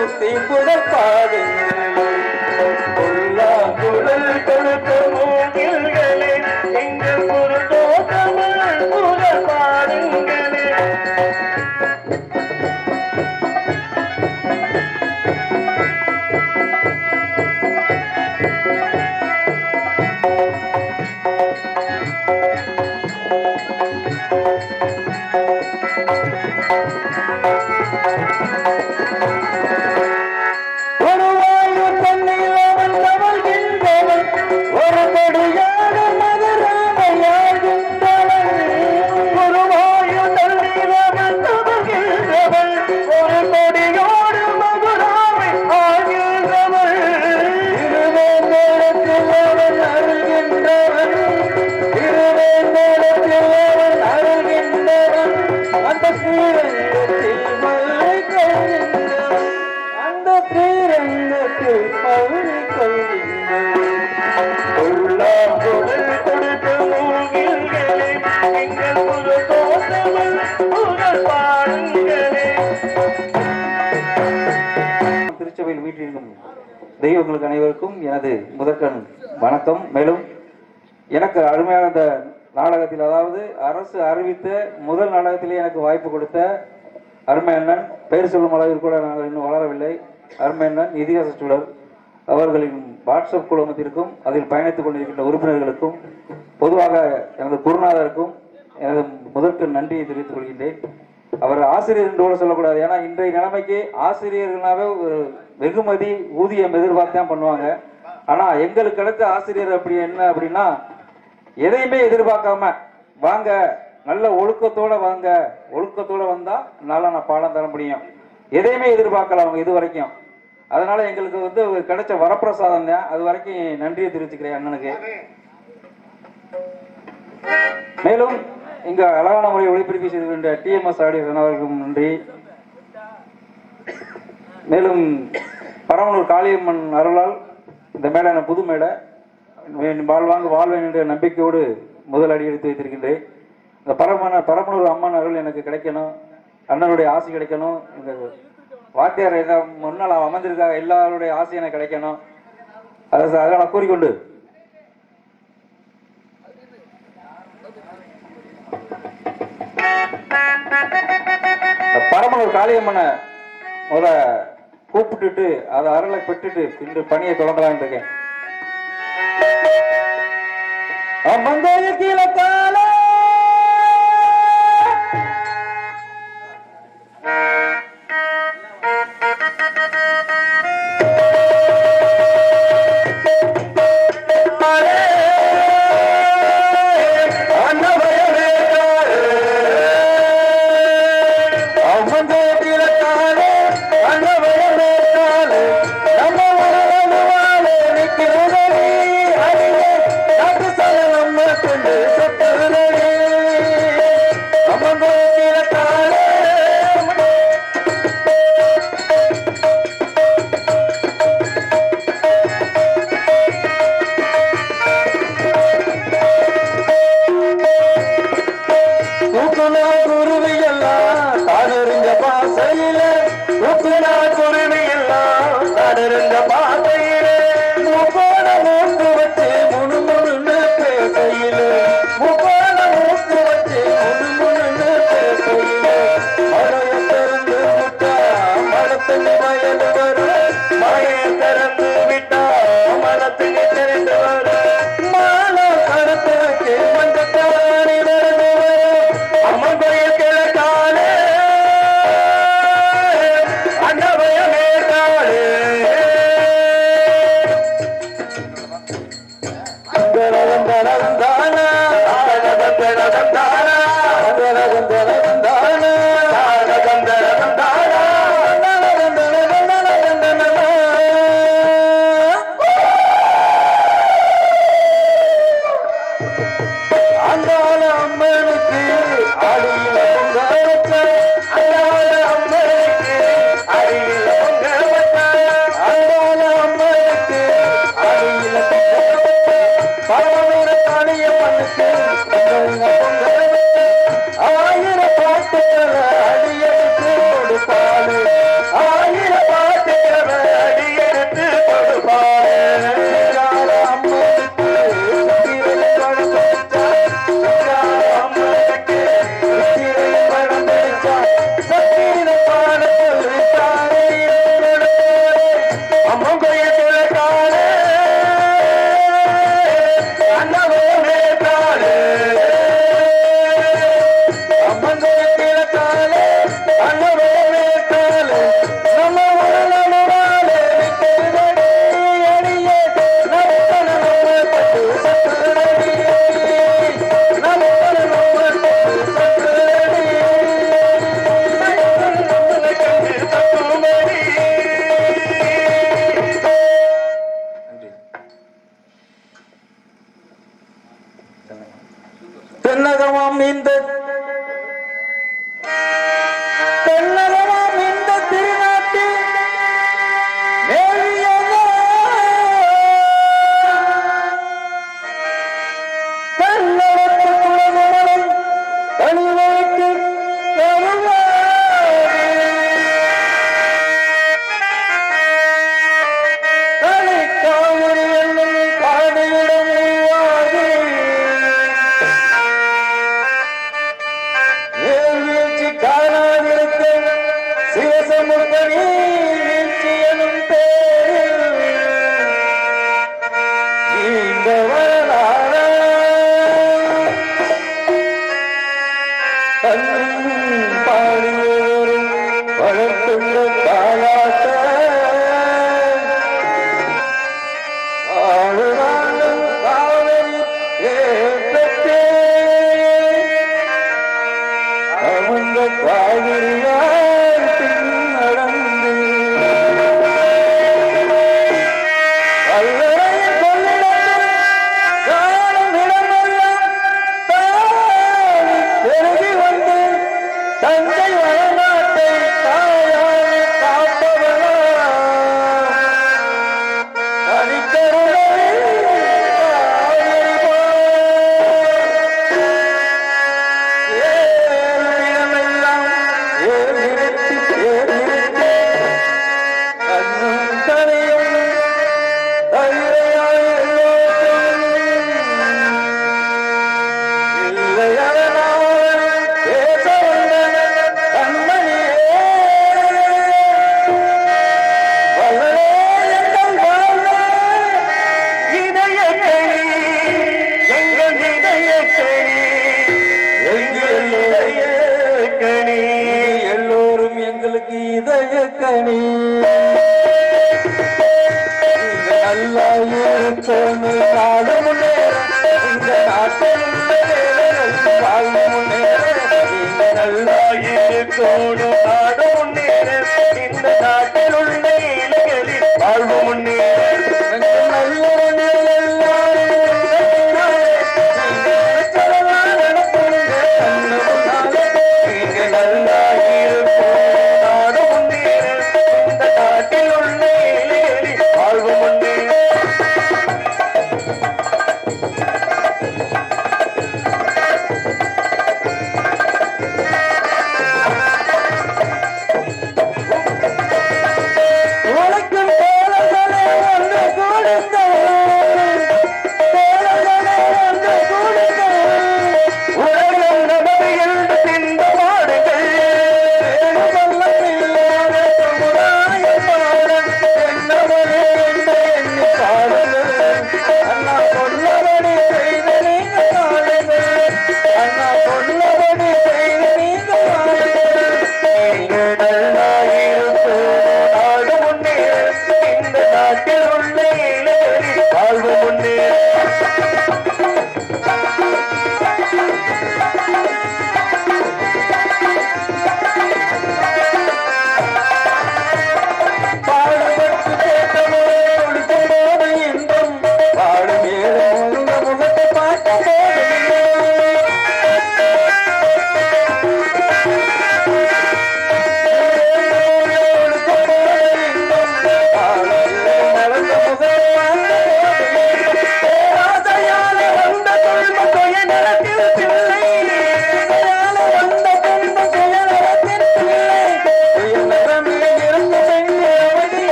கிருஷ்ணமூர்த்தி புகழ் தெய்வங்களுக்கு அனைவருக்கும் எனது முதற்கண் வணக்கம். மேலும் எனக்கு அருமையான அந்த நாடகத்தில் அதாவது அரசு அறிவித்த முதல் நாடகத்திலே எனக்கு வாய்ப்பு கொடுத்த அருமை அண்ணன் பெயர் சொல்லும் அளவில் கூட நாங்கள் இன்னும் வளரவில்லை. அருமை அண்ணன் இதிகாச சூழல் அவர்களின் வாட்ஸ்அப் குழுமத்திற்கும் அதில் பயணித்துக் கொண்டிருக்கின்ற உறுப்பினர்களுக்கும் பொதுவாக எனது குருநாதருக்கும் எனது முதற்கு நன்றியை தெரிவித்துக் கொள்கின்றேன். அவர் ஆசிரியர் என்று கூட சொல்லக்கூடாது. ஏன்னா இன்றைய நிலைமைக்கு ஆசிரியர்களாவே ஒரு வெகுமதி ஊதியம் எதிர்பார்த்து தான் பண்ணுவாங்க. ஆனா எங்களுக்கு அடுத்த ஆசிரியர் அப்படி என்ன அப்படின்னா எதையுமே எதிர்பார்க்காம வாங்க நல்ல ஒழுக்கத்தோட வாங்க. ஒழுக்கத்தோட வந்தா நல்லா நான் பாடம் தர முடியும். எதையுமே எதிர்பார்க்கல அவங்க இது வரைக்கும். அதனால எங்களுக்கு வந்து கிடைச்ச வரப்பிரசாதம் தான். அது வரைக்கும் நன்றியை தெரிவிச்சுக்கிறேன் அண்ணனுக்கு. மேலும் இங்கு அழகான முறை ஒளிபரப்பி செய்திருக்கின்ற டிஎம்எஸ் ஆடியோ அவர்களுக்கும் நன்றி. மேலும் பரமனூர் காளியம்மன் அருளால் இந்த மேடான புது மேடை வாழ்வாங்க வாழ்வேன் என்ற நம்பிக்கையோடு முதல் அடி எடுத்து வைத்திருக்கின்றேன். இந்த பரமன பரமனூர் அம்மன் அருள் எனக்கு கிடைக்கணும் அண்ணனுடைய ஆசை கிடைக்கணும் இந்த வாத்தியார் முன்னால் அமர்ந்திருக்காங்க எல்லாருடைய ஆசை எனக்கு கிடைக்கணும். அதை அதனால் கூறிக்கொண்டு இந்த பரமனூர் காளியம்மனை முத கூப்பிட்டுட்டு அதை அருளை பெற்றுட்டு இன்று பணியை தொடங்கலாம் இருக்கேன். கீழே மலையில உப்பு நான் குருவி எல்லாம் நடந்த பா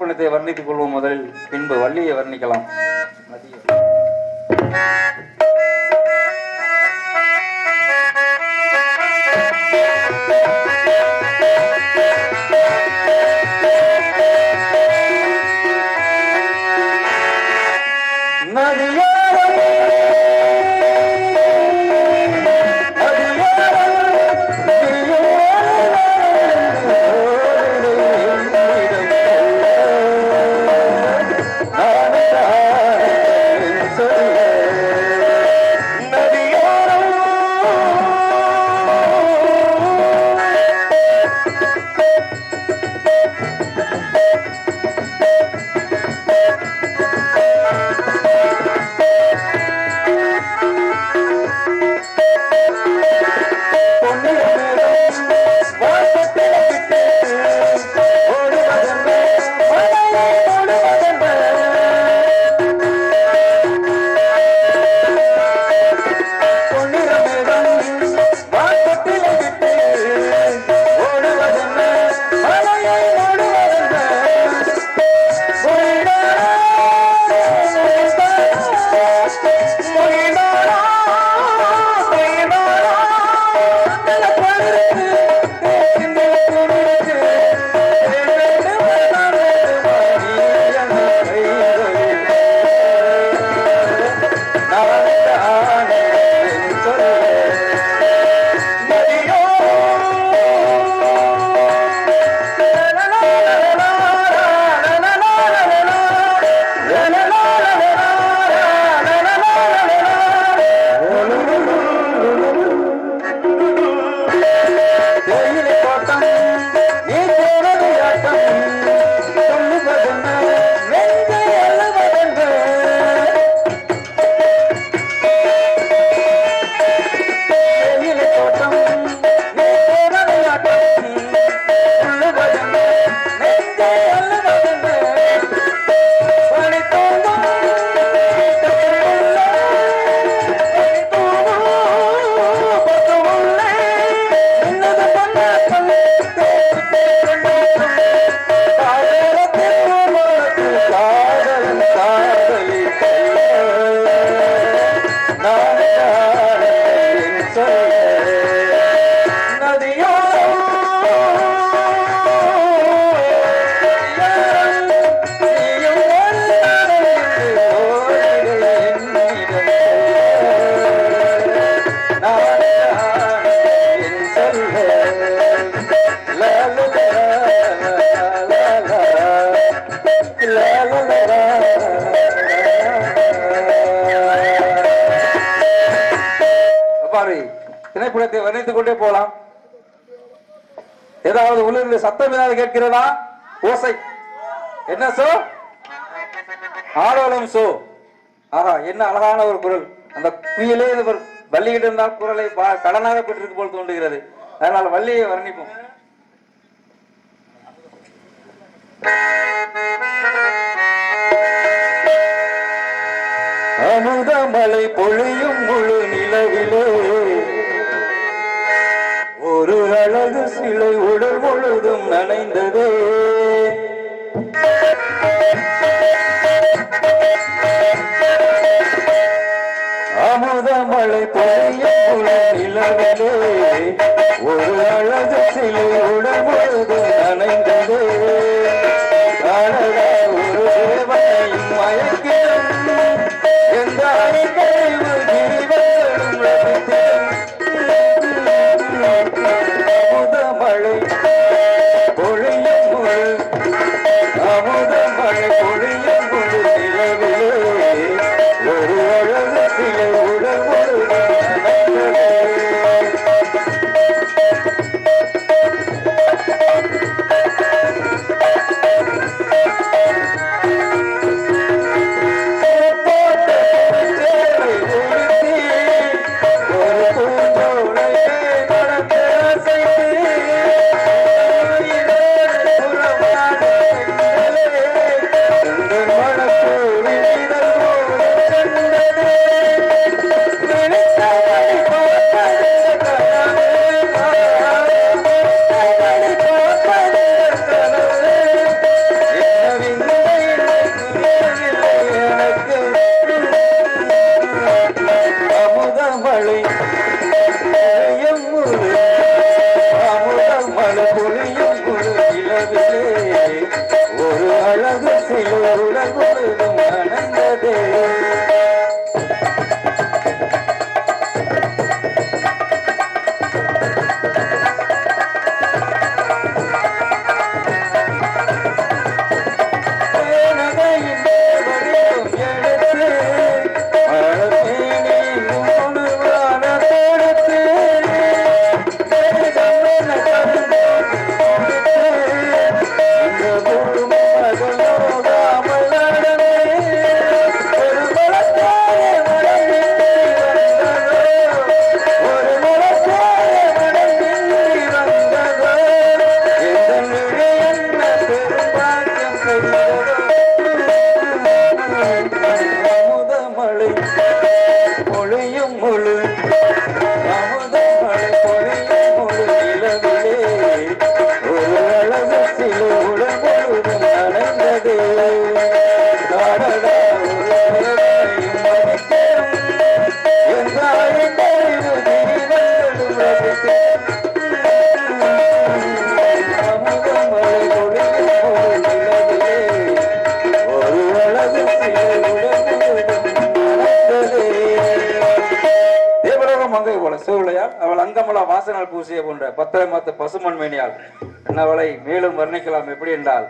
இந்த வர்ணித்துக் கொள்வோம் முதலில். பின்பு வள்ளியை வர்ணிக்கலாம். நதியோரம் குலத்தை வர்ணித்துக் கொண்டே போகலாம். ஏதாவது உள்ளிருந்து சத்தம் ஏதாவது கேட்கிறதா? ஓசை. என்ன சோ? ஆடோலம் சோ. ஆஹா என்ன அழகான ஒரு குரல். அந்த குயிலே ஒரு வள்ளிகிட்ட இருந்தால் குரலை கடனாக பெற்றிருக்கு போல் தோன்றுகிறது. அதனால வள்ளியை வர்ணிப்போம். இருந்தது நனைந்ததே அமுதமலை பொழியும் முழு நிலவிலே ஒரு அழகு சிலை உடல் முழுதும் நனைந்ததே ஒரு தேவனையும் மயக்கிடும் எந்த பல்லாமலா வாசனால் பூசிய போன்ற பத்தரை மாத்த பசுமண் மேனியால் என்னவளை மேலும் வர்ணிக்கலாம் எப்படி என்றால்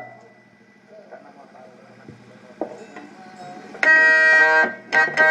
Thank you.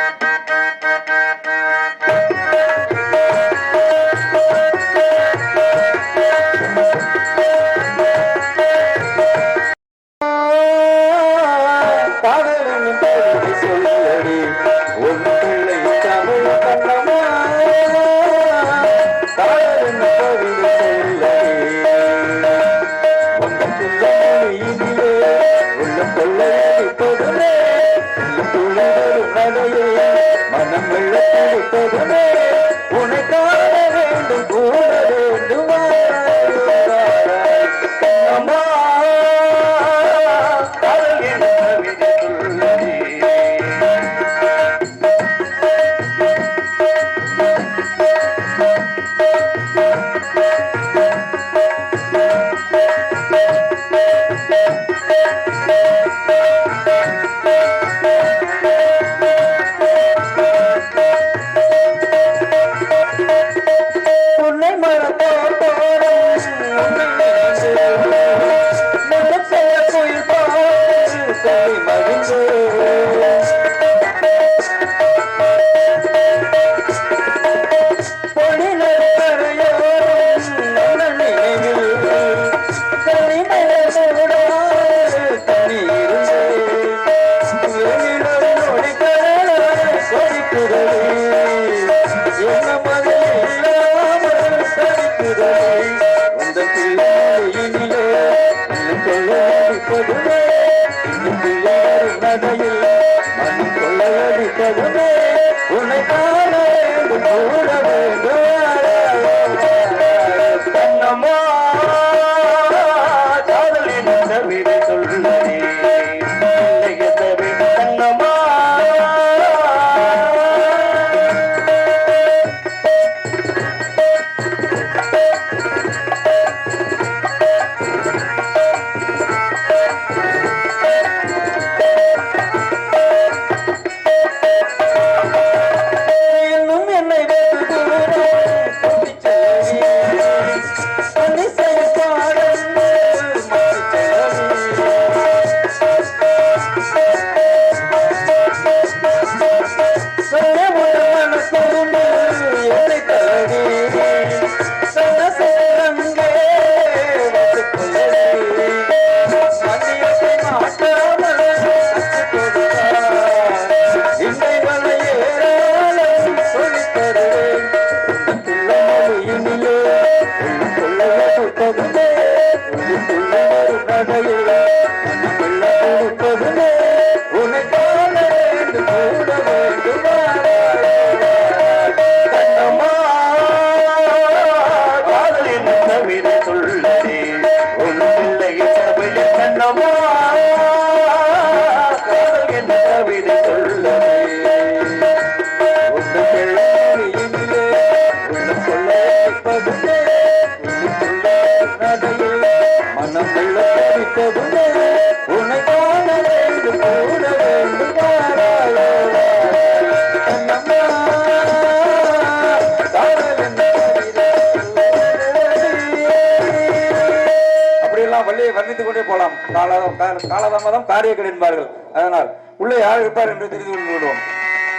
காலதாமதம் காரியங்கள் என்பார்கள். அதனால் உள்ளே யார் இருப்பார் என்று தெரிந்து கொண்டு விடுவோம்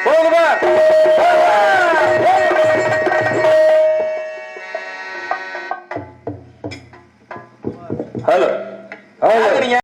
போதுமா? ஹலோ. நீங்க